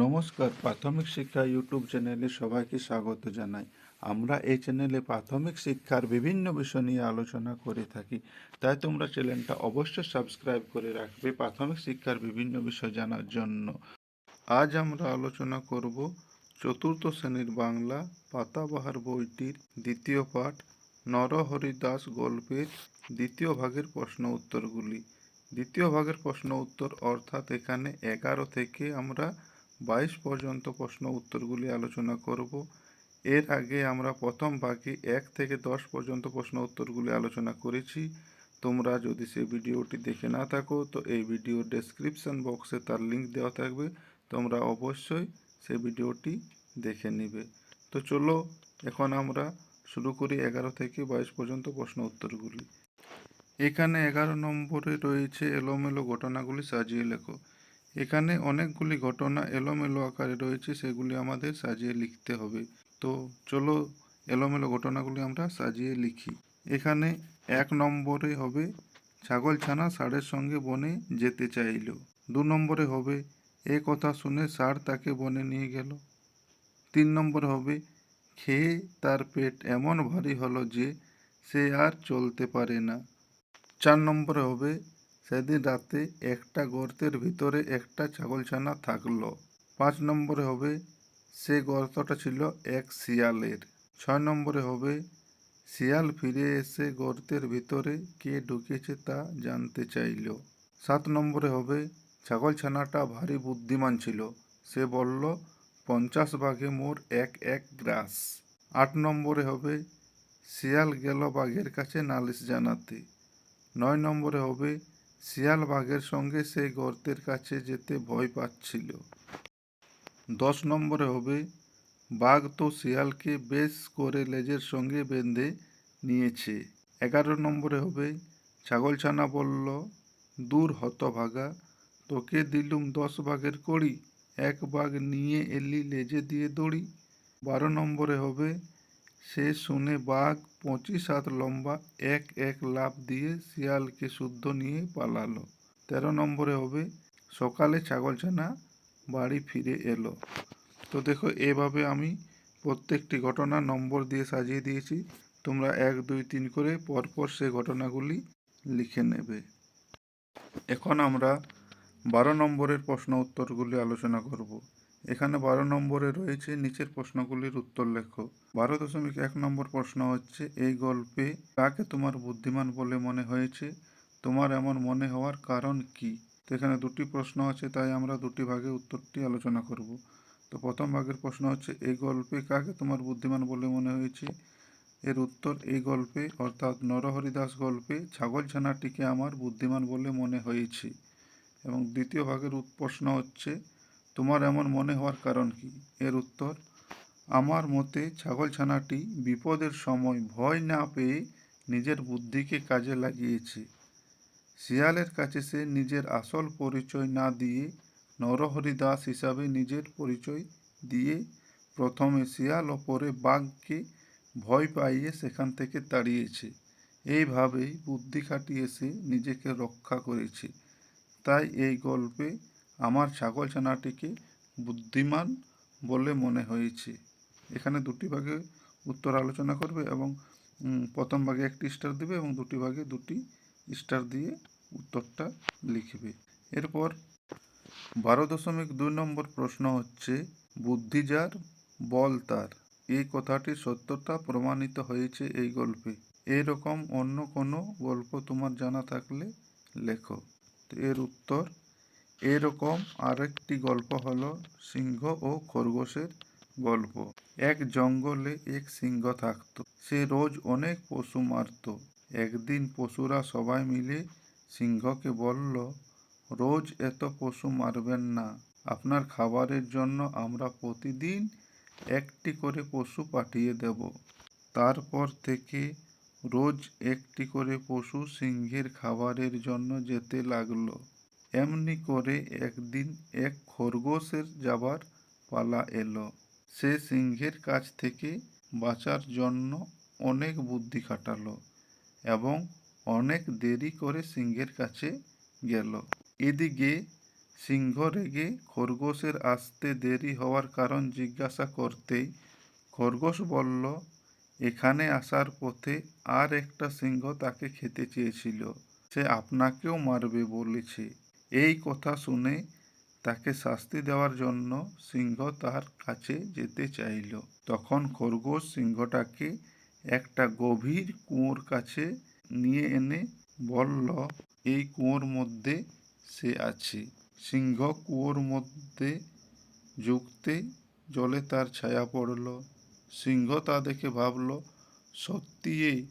নমস্কার, প্রাথমিক শিক্ষা ইউটিউব চ্যানেলে সবাইকে স্বাগত জানাই। আমরা এই চ্যানেলে প্রাথমিক শিক্ষার বিভিন্ন বিষয় নিয়ে আলোচনা করে থাকি। তাই তোমরা চ্যানেলটা অবশ্যই সাবস্ক্রাইব করে রাখবে প্রাথমিক শিক্ষার বিভিন্ন বিষয় জানার জন্য। আজ আমরা আলোচনা করব চতুর্থ শ্রেণির বাংলা পাতাবাহার বইটির দ্বিতীয় পাঠ নরহরি দাস গল্পের দ্বিতীয় ভাগের প্রশ্ন উত্তরগুলি। দ্বিতীয় ভাগের প্রশ্ন উত্তর অর্থাৎ এখানে এগারো থেকে আমরা বাইশ পর্যন্ত প্রশ্ন উত্তরগুলি আলোচনা করব। এর আগে আমরা প্রথম ভাগে এক থেকে দশ পর্যন্ত প্রশ্ন উত্তরগুলি আলোচনা করেছি। তোমরা যদি সেই ভিডিওটি দেখে না থাকো, তো এই ভিডিওর ডেসক্রিপশন বক্সে তার লিঙ্ক দেওয়া থাকবে। তোমরা অবশ্যই সেই ভিডিওটি দেখে নিবে। তো চলো, এখন আমরা শুরু করি এগারো থেকে বাইশ পর্যন্ত প্রশ্ন উত্তরগুলি। এখানে এগারো নম্বরে রয়েছে এলোমেলো ঘটনাগুলি সাজিয়ে লেখো। এখানে অনেকগুলি ঘটনা এলোমেলো আকারে রয়েছে, সেগুলি আমাদের সাজিয়ে লিখতে হবে। তো চলো এলোমেলো ঘটনাগুলি আমরা সাজিয়ে লিখি। এখানে এক নম্বরে হবে, ছাগল ছানা ষাঁড়ের সঙ্গে বনে যেতে চাইল। দু নম্বরে হবে, এ কথা শুনে ষাঁড় তাকে বনে নিয়ে গেল। তিন নম্বরে হবে, খেয়ে তার পেট এমন ভারী হলো যে সে আর চলতে পারে না। চার নম্বরে হবে সেদিন রাতে একটা গর্তের ভিতরে একটা ছাগলছানা থাকল। পাঁচ নম্বরে হবে সে গর্তটা ছিল এক শিয়ালের। ছয় নম্বরে হবে শিয়াল ফিরে এসে গর্তের ভিতরে কে ঢুকেছে তা জানতে চাইল। সাত নম্বরে হবে ছাগলছানাটা ভারী বুদ্ধিমান ছিল। সে বলল, পঞ্চাশ বাঘে মোর এক এক গ্রাস। আট নম্বরে হবে শিয়াল গেল বাঘের কাছে নালিশ জানাতে। নয় নম্বরে হবে শিয়াল বাঘের সঙ্গে সেই গর্তের কাছে যেতে ভয় পাচ্ছিল। দশ নম্বরে হবে, বাঘ তো শিয়ালকে বেশ করে লেজের সঙ্গে বেঁধে নিয়েছে। এগারো নম্বরে হবে, ছাগলছানা বলল, দূর হতভাগা, তোকে দিলুম দশ বাঘের কড়ি, এক বাঘ নিয়ে এলি লেজে দিয়ে দড়ি। বারো নম্বরে হবে সে শুনে বাঘ পঁচিশ হাত লম্বা, এক এক লাফ দিয়ে শিয়ালকে শুদ্ধ নিয়ে পালালো। তেরো নম্বরে হবে, সকালে ছাগলছানা বাড়ি ফিরে এলো। তো দেখো, এভাবে আমি প্রত্যেকটি ঘটনা নম্বর দিয়ে সাজিয়ে দিয়েছি। তোমরা এক, দুই, তিন করে পরপর সে ঘটনাগুলি লিখে নেবে। এখন আমরা বারো নম্বরের প্রশ্ন উত্তরগুলি আলোচনা করব। এখানে বারো নম্বরে রয়েছে নিচের প্রশ্নগুলির উত্তর লেখো। বারো দশমিক এক নম্বর প্রশ্ন হচ্ছে, এই গল্পে কাকে তোমার বুদ্ধিমান বলে মনে হয়েছে? তোমার এমন মনে হওয়ার কারণ কি? তো এখানে দুটি প্রশ্ন আছে, তাই আমরা দুটি ভাগে উত্তরটি আলোচনা করব। তো প্রথম ভাগের প্রশ্ন হচ্ছে, এই গল্পে কাকে তোমার বুদ্ধিমান বলে মনে হয়েছে? এর উত্তর, এই গল্পে, অর্থাৎ নরহরি দাস গল্পে ছাগল ছানাটিকে আমার বুদ্ধিমান বলে মনে হয়েছে। এবং দ্বিতীয় ভাগের প্রশ্ন হচ্ছে তোমার এমন মনে হওয়ার কারণ কি? এর উত্তর, আমার মতে ছাগলছানাটি বিপদের সময় ভয় না পেয়ে নিজের বুদ্ধিকে কাজে লাগিয়েছে। শিয়ালের কাছে সে নিজের আসল পরিচয় না দিয়ে নরহরি দাস হিসাবে নিজের পরিচয় দিয়ে প্রথমে শিয়াল ও পরে বাঘকে ভয় পাইয়ে সেখান থেকে তাড়িয়েছে। এইভাবেই বুদ্ধি খাটিয়ে সে নিজেকে রক্ষা করেছে। তাই এই গল্পে আমার ছাগল ছানাটিকে বুদ্ধিমান বলে মনে হয়েছে। এখানে দুটি ভাগে উত্তর আলোচনা করবে এবং প্রথম ভাগে একটি স্টার দেবে এবং দুটি ভাগে দুটি স্টার দিয়ে উত্তরটা লিখবে। এরপর বারো দশমিক দুই নম্বর প্রশ্ন হচ্ছে, বুদ্ধি যার, বল তার। এই কথাটির সত্যতা প্রমাণিত হয়েছে এই গল্পে। এরকম অন্য কোনো গল্প তোমার জানা থাকলে লেখো। এর উত্তর এরকম আরেকটি গল্প হলো সিংহ ও খরগোশের গল্প। এক জঙ্গলে এক সিংহ থাকতো। সে রোজ অনেক পশু মারত। একদিন পশুরা সবাই মিলে সিংহকে বলল, রোজ এত পশু মারবেন না। আপনার খাবারের জন্য আমরা প্রতিদিন একটি করে পশু পাঠিয়ে দেব। তারপর থেকে রোজ একটি করে পশু সিংহের খাবারের জন্য যেতে লাগল। এমনি করে একদিন এক খরগোশের যাবার পালা এলো। সে সিংহের কাছ থেকে বাঁচার জন্য অনেক বুদ্ধি খাটালো এবং অনেক দেরি করে সিংহের কাছে গেল। এদিকে সিংহ রেগে খরগোশের আসতে দেরি হওয়ার কারণ জিজ্ঞাসা করতেই খরগোশ বলল, এখানে আসার পথে আর একটা সিংহ তাকে খেতে চেয়েছিল। সে আপনাকেও মারবে বলেছে। এই কথা শুনে তাকে শাস্তি দেওয়ার জন্য সিংহ তার কাছে যেতে চাইল। তখন খরগোশ সিংহটাকে একটা গভীর কুয়োর কাছে নিয়ে এনে বলল, এই কুয়োর মধ্যে সে আছে। সিংহ কুয়োর মধ্যে ঝুঁকতে জলে তার ছায়া পড়ল। সিংহ তা দেখে ভাবল সত্যিই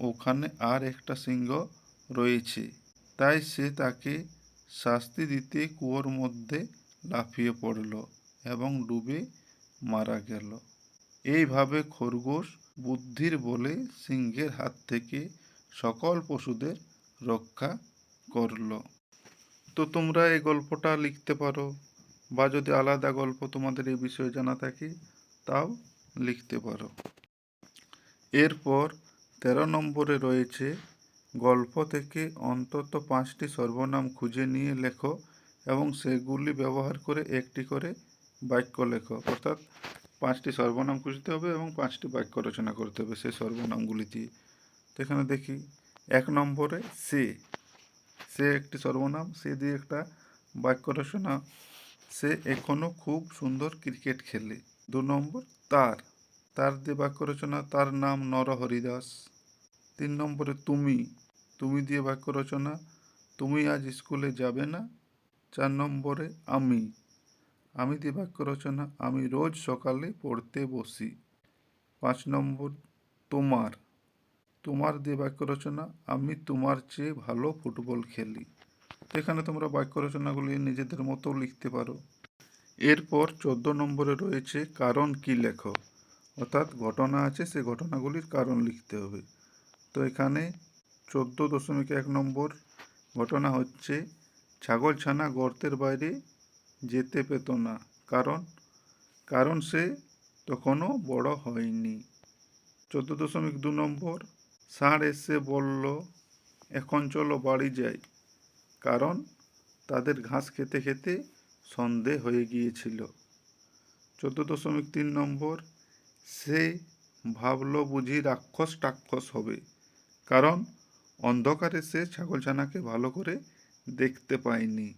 ওখানে আর একটা সিংহ রয়েছে। তাই সে তাকে শাস্তি দিতে কুয়োর মধ্যে লাফিয়ে পড়ল এবং ডুবে মারা গেল। এইভাবে খরগোশ বুদ্ধির বলে সিংহের হাত থেকে সকল পশুদের রক্ষা করল। তো তোমরা এই গল্পটা লিখতে পারো বা যদি আলাদা গল্প তোমাদের এই বিষয়ে জানা থাকে, তাও লিখতে পারো। এরপর তেরো নম্বরে রয়েছে গল্প থেকে অন্তত পাঁচটি সর্বনাম খুঁজে নিয়ে লেখো এবং সেগুলি ব্যবহার করে একটি করে বাক্য লেখো। অর্থাৎ পাঁচটি সর্বনাম খুঁজতে হবে এবং পাঁচটি বাক্য রচনা করতে হবে সেই সর্বনামগুলি দিয়ে তো এখানে দেখি, এক নম্বরে সে সে একটি সর্বনাম, সে দিয়ে একটা বাক্য রচনা, সে এখনও খুব সুন্দর ক্রিকেট খেলে। দু নম্বর, তার তার দিয়ে বাক্য রচনা, তার নাম নরহরি দাস তিন নম্বরে তুমি তুমি দিয়ে বাক্য রচনা, তুমি আজ স্কুলে যাবে না? চার নম্বরে, আমি। আমি দিয়ে বাক্য রচনা, আমি রোজ সকালে পড়তে বসি। পাঁচ নম্বর, তোমার। তোমার দিয়ে বাক্য রচনা, আমি তোমার চেয়ে ভালো ফুটবল খেলি। এখানে তোমরা বাক্য রচনাগুলি নিজেদের মতো লিখতে পারো। এরপর চোদ্দ নম্বরে রয়েছে, কারণ কি লেখো? অর্থাৎ ঘটনা আছে, সে ঘটনাগুলির কারণ লিখতে হবে। তো এখানে চোদ্দ দশমিক এক নম্বর ঘটনা হচ্ছে ছাগলছানা গর্তের বাইরে যেতে পেত না কারণ কারণ সে তখনও বড় হয়নি। চোদ্দ দশমিক দু নম্বর, ষাঁড় এসে বলল, এখন চলো বাড়ি যাই। কারণ, তাদের ঘাস খেতে খেতে সন্ধে হয়ে গিয়েছিল। চোদ্দ দশমিক তিন নম্বর, সে ভাবলো বুঝি রাক্ষস টাক্ষস হবে, কারণ অন্ধকারে সে ছাগলছানাকে ভালো করে দেখতে পায়নি।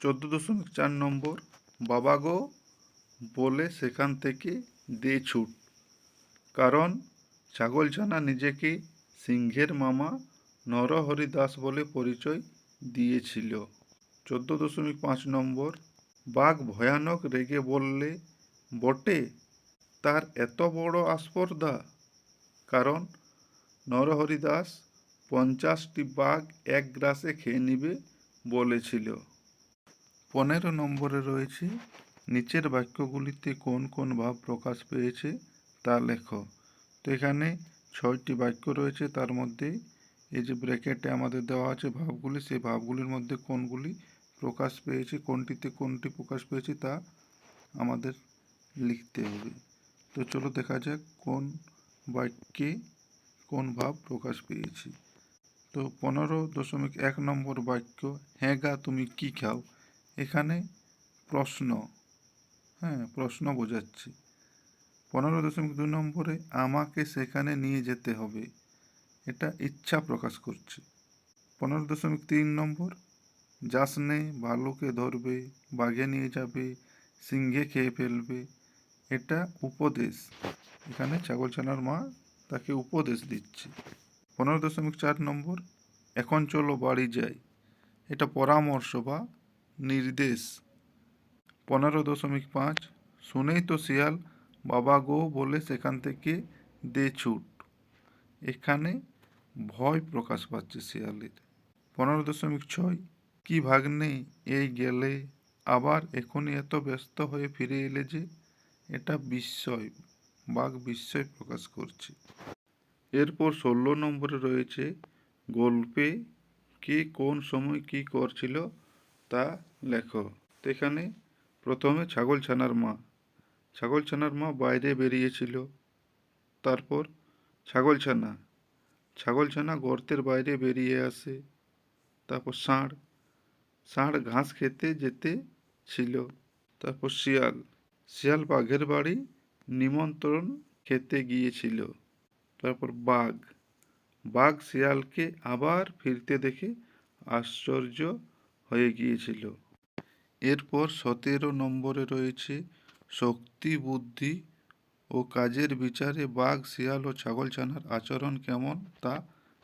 চোদ্দ দশমিক চার নম্বর, বাবা গো, বলে সেখান থেকে দে ছুট। কারণ ছাগলছানা নিজেকে সিংহের মামা নরহরি দাস বলে পরিচয় দিয়েছিল। চোদ্দ দশমিক পাঁচ নম্বর, বাঘ ভয়ানক রেগে বললে, বটে, তার এত বড় আস্পর্ধা। কারণ নরহরি দাস পঞ্চাশটি বাঘ এক গ্রাসে খেয়ে নিবে বলেছিল। পনেরো নম্বরে রয়েছে, নিচের বাক্যগুলিতে কোন কোন ভাব প্রকাশ পেয়েছে তা লেখো। তো এখানে ছয়টি বাক্য রয়েছে, তার মধ্যে এই যে ব্র্যাকেটে আমাদের দেওয়া আছে ভাবগুলি, সেই ভাবগুলির মধ্যে কোনগুলি প্রকাশ পেয়েছে, কোনটিতে কোনটি প্রকাশ পেয়েছে তা আমাদের লিখতে হবে। তো চলো দেখা যাক কোন বাক্যে কোন ভাব প্রকাশ পেয়েছে। তো পনেরো দশমিক এক নম্বর বাক্য হ্যাঁ গা, তুমি কি খাও? এখানে প্রশ্ন হ্যাঁ প্রশ্ন বোঝাচ্ছি। পনেরো দশমিক দু নম্বরে, আমাকে সেখানে নিয়ে যেতে হবে। এটা ইচ্ছা প্রকাশ করছে। পনেরো দশমিক তিন নম্বর যাস নে ভালুকে ধরবে, বাঘে নিয়ে যাবে, সিংহে খেয়ে ফেলবে। এটা উপদেশ। এখানে ছাগলছানার মা তাকে উপদেশ দিচ্ছে। পনেরো দশমিক চার নম্বর, এখন চলো বাড়ি যাই। এটা পরামর্শ বা নির্দেশ। পনেরো দশমিক পাঁচ, শুনেই তো শিয়াল, বাবা গো বলে সেখান থেকে দে ছুট। এখানে ভয় প্রকাশ পাচ্ছে শিয়ালের। পনেরো দশমিক ছয়, কি ভাগ্নে এই গেলে? আবার এখনই এত ব্যস্ত হয়ে ফিরে এলে যে, এটা বিস্ময়, বাঘ বিস্ময় প্রকাশ করছে। এরপর ষোলো নম্বরে রয়েছে গল্পে কে কোন সময় কি করছিল তা লেখো। এখানে প্রথমে ছাগল ছানার মা। ছাগল ছানার মা বাইরে বেরিয়েছিল। তারপর ছাগল ছানা। ছাগল ছানা গর্তের বাইরে বেরিয়ে আসে। তারপর ষাঁড়। ষাঁড় ঘাস খেতে যেতে ছিল। তারপর শিয়াল। শিয়াল বাঘের বাড়ি নিমন্ত্রণ খেতে গিয়েছিল। তারপর বাঘ। বাঘ শিয়ালকে আবার ফিরতে দেখে আশ্চর্য হয়ে গিয়েছিল। এরপর সতেরো নম্বরে রয়েছে শক্তি, বুদ্ধি ও কাজের বিচারে বাঘ, শিয়াল ও ছাগলছানার আচরণ কেমন তা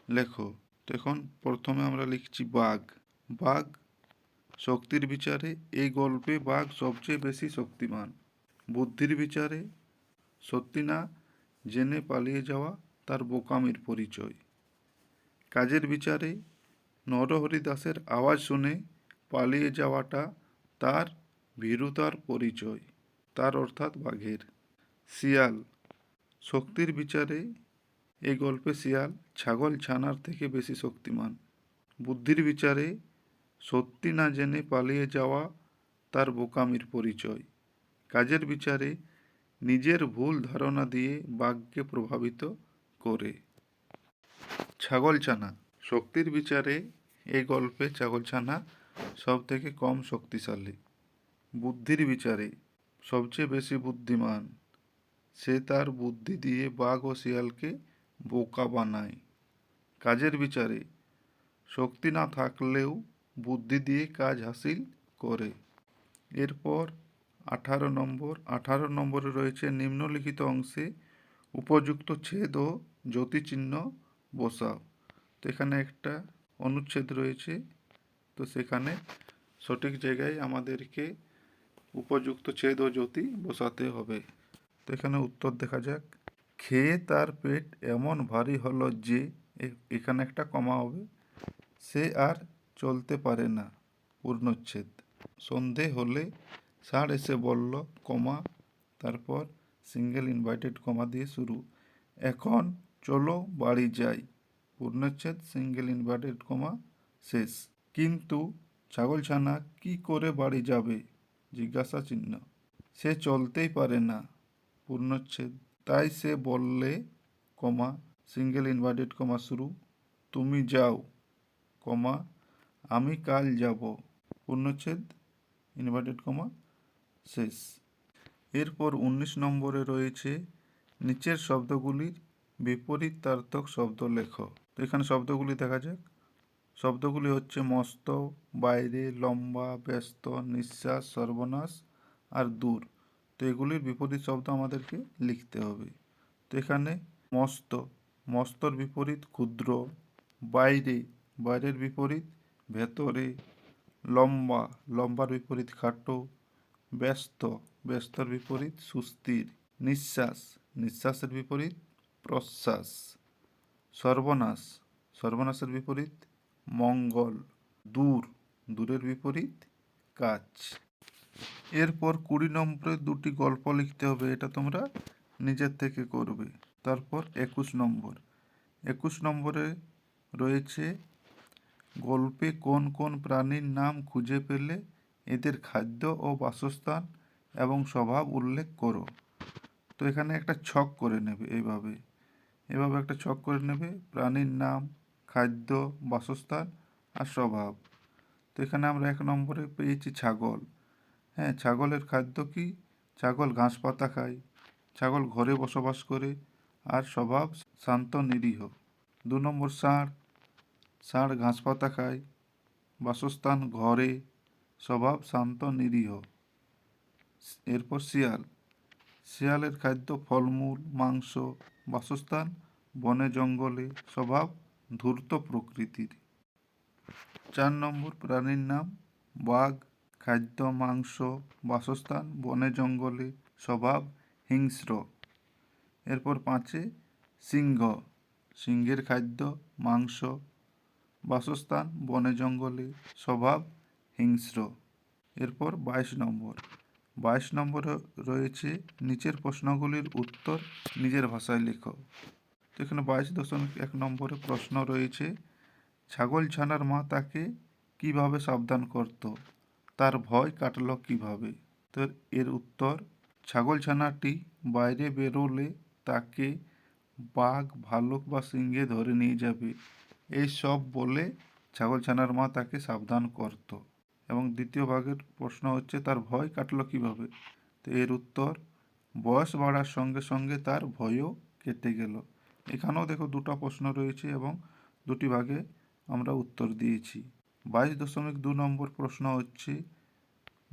লেখো। তো এখন প্রথমে আমরা লিখছি বাঘ। বাঘ শক্তির বিচারে এই গল্পে বাঘ সবচেয়ে বেশি শক্তিমান। বুদ্ধির বিচারে সত্যি না জেনে পালিয়ে যাওয়া তার বোকামির পরিচয়। কাজের বিচারে নরহরি দাসের আওয়াজ শুনে পালিয়ে যাওয়াটা তার ভীরুতার পরিচয়, তার অর্থাৎ বাঘের। শিয়াল, শক্তির বিচারে এই গল্পে শিয়াল ছাগল ছানার থেকে বেশি শক্তিমান। বুদ্ধির বিচারে সত্যি না জেনে পালিয়ে যাওয়া তার বোকামির পরিচয়। কাজের বিচারে নিজের ভুল ধারণা দিয়ে বাঘকে প্রভাবিত করে। ছাগলছানা। শক্তির বিচারে এই গল্পে ছাগলছানা সব থেকে কম শক্তিশালী। বুদ্ধির বিচারে সবচেয়ে বেশি বুদ্ধিমান। সে তার বুদ্ধি দিয়ে বাঘ ও শিয়ালকে বোকা বানায়। কাজের বিচারে শক্তি না থাকলেও বুদ্ধি দিয়ে কাজ হাসিল করে। এরপর আঠারো নম্বর, আঠারো নম্বরে রয়েছে নিম্নলিখিত অংশে উপযুক্ত ছেদ ও জ্যোতিচিহ্ন বসাও। তো এখানে একটা অনুচ্ছেদ রয়েছে। তো সেখানে সঠিক জায়গায় আমাদেরকে উপযুক্ত ছেদ ও জ্যোতি বসাতে হবে। তো এখানে উত্তর দেখা যাক। খেয়ে তার পেট এমন ভারী হলো যে এখানে একটা কমা হবে। সে আর চলতে পারে না। পূর্ণচ্ছেদ। সন্ধে হলে ষাঁড় এসে বলল, কমা। তারপর সিঙ্গেল ইনভাইটেড কমা দিয়ে শুরু। এখন চলো বাড়ি যাই। পূর্ণচ্ছেদ সিঙ্গেল ইনভার্টেড কমা শেষ। কিন্তু ছাগলছানা কি করে বাড়ি যাবে? জিজ্ঞাসা চিহ্ন। সে চলতেই পারে না। পূর্ণচ্ছেদ। তাই সে বললে কমা সিঙ্গেল ইনভার্টেড কমা শুরু। তুমি যাও। কমা আমি কাল যাব। পূর্ণচ্ছেদ ইনভার্টেড কমা শেষ। এরপর উনিশ নম্বরে রয়েছে নিচের শব্দগুলির বিপরীতার্থক শব্দ লেখো। তো এখানে শব্দগুলি দেখা যাক। শব্দগুলি হচ্ছে মস্ত, বাইরে, লম্বা, ব্যস্ত, নিঃশ্বাস, সর্বনাশ আর দূর। তো এগুলির বিপরীত শব্দ আমাদেরকে লিখতে হবে। তো এখানে মস্ত, মস্তর বিপরীত ক্ষুদ্র, বাইরে, বাইরের বিপরীত ভেতরে, লম্বা, লম্বার বিপরীত খাটো, ব্যস্ত, ব্যস্তর বিপরীত সুস্থির, নিঃশ্বাস, নিঃশ্বাসের বিপরীত প্রশ্বাস সর্বনাশ, সর্বনাশের বিপরীত, মঙ্গল, দূর, দূরের বিপরীত কাজ এরপর কুড়ি নম্বরে দুটি গল্প লিখতে হবে, এটা তোমরা নিজের থেকে করবে। তারপর একুশ নম্বর। একুশ নম্বরে রয়েছে, গল্পে কোন কোন প্রাণীর নাম খুঁজে পেলে এদের খাদ্য ও বাসস্থান এবং স্বভাব উল্লেখ করো। তো এখানে একটা ছক করে নেবে এইভাবে। এভাবে একটা ছক করে নেবে। প্রাণীর নাম, খাদ্য, বাসস্থান আর স্বভাব। তো এখানে আমরা এক নম্বরে পেয়েছি ছাগল। হ্যাঁ ছাগলের খাদ্য কি? ছাগল ঘাস পাতা খায়, ছাগল ঘরে বসবাস করে আর স্বভাব শান্ত, নিরীহ। দু নম্বর ষাঁড় ষাঁড় ঘাস পাতা খায়, বাসস্থান ঘরে, স্বভাব শান্ত, নিরীহ। এরপর শিয়াল। শিয়ালের খাদ্য, ফলমূল, মাংস, বাসস্থান, বনে জঙ্গলে স্বভাব ধূর্ত প্রকৃতির। চার নম্বর প্রাণীর নাম বাঘ। খাদ্য, মাংস, বাসস্থান, বনে জঙ্গলে স্বভাব হিংস্র। এরপর পাঁচে সিংহ। সিংহের খাদ্য, মাংস, বাসস্থান, বনে জঙ্গলে স্বভাব হিংস্র। এরপর বাইশ নম্বর। বাইশ নম্বরে রয়েছে, নিচের প্রশ্নগুলির উত্তর নিজের ভাষায় লেখো। তো এখানে বাইশ দশমিক এক নম্বরে প্রশ্ন রয়েছে, ছাগল ছানার মা তাকে কীভাবে সাবধান করত? তার ভয় কাটল কীভাবে? তো এর উত্তর, ছাগল ছানাটি বাইরে বেরোলে তাকে বাঘ, ভালুক বা সিংহে ধরে নিয়ে যাবে। এই সব বলে ছাগল ছানার মা তাকে সাবধান করত। এবং দ্বিতীয় ভাগের প্রশ্ন হচ্ছে, তার ভয় কাটল কীভাবে? তো এর উত্তর, বয়স বাড়ার সঙ্গে সঙ্গে তার ভয়ও কেটে গেল। এখানেও দেখো দুটো প্রশ্ন রয়েছে এবং দুটি ভাগে আমরা উত্তর দিয়েছি। বাইশ দশমিক দু নম্বর প্রশ্ন হচ্ছে,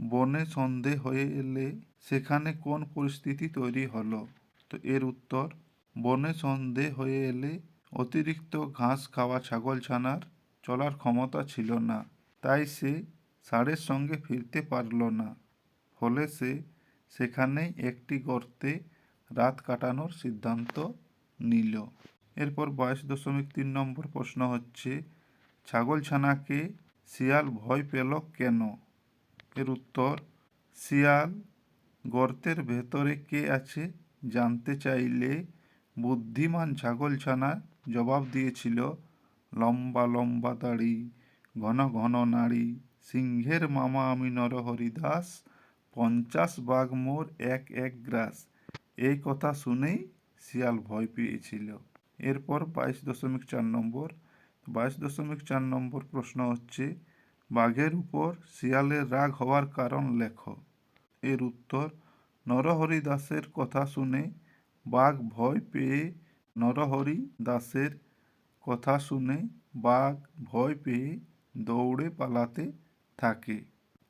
বনে সন্ধে হয়ে এলে সেখানে কোন পরিস্থিতি তৈরি হলো? তো এর উত্তর, বনে সন্ধে হয়ে এলে অতিরিক্ত ঘাস খাওয়া ছাগল ছানার চলার ক্ষমতা ছিল না। তাই সে ষাঁড়ের সঙ্গে ফিরতে পারল না। ফলে সে সেখানেই একটি গর্তে রাত কাটানোর সিদ্ধান্ত নিল। এরপর বাইশ দশমিক তিন নম্বর প্রশ্ন হচ্ছে ছাগলছানাকে শিয়াল ভয় পেল কেন? এর উত্তর, শিয়াল গর্তের ভেতরে কে আছে জানতে চাইলে বুদ্ধিমান ছাগলছানা জবাব দিয়েছিল, লম্বা লম্বা দাড়ি, ঘন ঘন নাড়ি। সিংহের মামা আমি নরহরি দাস পঞ্চাশ বাঘ মোর এক এক গ্রাস। এই কথা শুনেই শিয়াল ভয় পেয়েছিল। এরপর বাইশ দশমিক চার নম্বর। বাইশ দশমিক চার নম্বর প্রশ্ন হচ্ছে, বাঘের উপর শিয়ালের রাগ হওয়ার কারণ লেখ। এর উত্তর নরহরি দাসের কথা শুনে বাঘ ভয় পেয়ে নরহরি দাসের কথা শুনে বাঘ ভয় পেয়ে দৌড়ে পালাতে থাকে।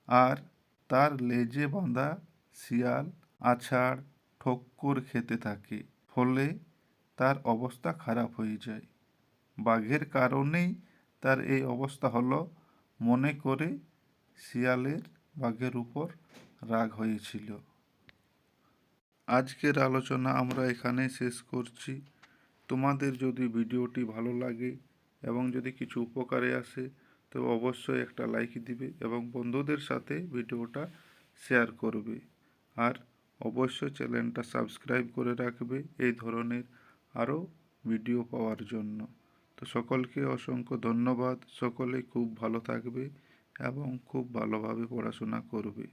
আর তার লেজে বাঁধা শিয়াল, আছাড়, ঠক্কর খেতে থাকে। ফলে তার অবস্থা খারাপ হয়ে যায়। বাঘের কারণেই তার এই অবস্থা হলো মনে করে শিয়ালের বাঘের উপর রাগ হয়েছিল। আজকের আলোচনা আমরা এখানে শেষ করছি। তোমাদের যদি ভিডিওটি ভালো লাগে এবং যদি কিছু উপকারে আসে তো অবশ্যই একটা লাইক দিবে এবং বন্ধুদের সাথে ভিডিওটা শেয়ার করবে। আর অবশ্যই চ্যানেলটা সাবস্ক্রাইব করে রাখবে এই ধরনের আরও ভিডিও পাওয়ার জন্য। তো সকলকে অসংখ্য ধন্যবাদ। সকলে খুব ভালো থাকবে এবং খুব ভালোভাবে পড়াশোনা করবে।